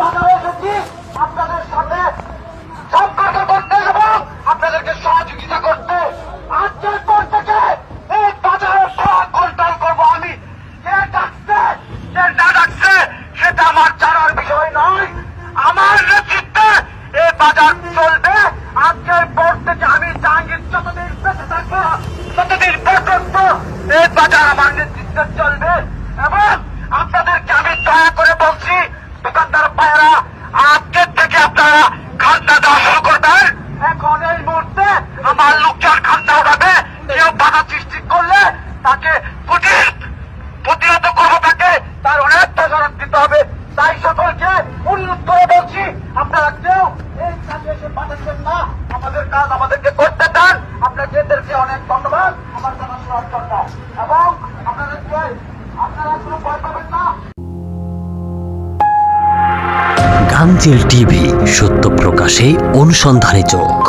বাধা ডাকছে, সেটা আমার জানার বিষয় নয়। আমার নেতৃত্বে এই বাজার চলবে। আজকের পর থেকে আমি জাহাঙ্গীর যতদিন বেঁচে থাকব, ততদিন পর্যন্ত এই বাজার আমার লোকজন খান্না উঠাবে কেউ বাধা সৃষ্টি করলে তাকে প্রতিহত করব তাকে। তার অনেক প্রচারণ দিতে হবে। তাই সকলকে অনুরোধ করে বলছি, আপনারা কেউ এই কাজে এসে পাঠাচ্ছেন না। আমাদের কাজ আমাদেরকে করতে দেন। আপনাদেরকে অনেক ধন্যবাদ, আমার জানাশোনার জন্য। এবং আপনাদেরকে আপনারা কোনো ভয় পাবেন না। গাংজেল টিভি, সত্য প্রকাশে অনুসন্ধানী চোখ।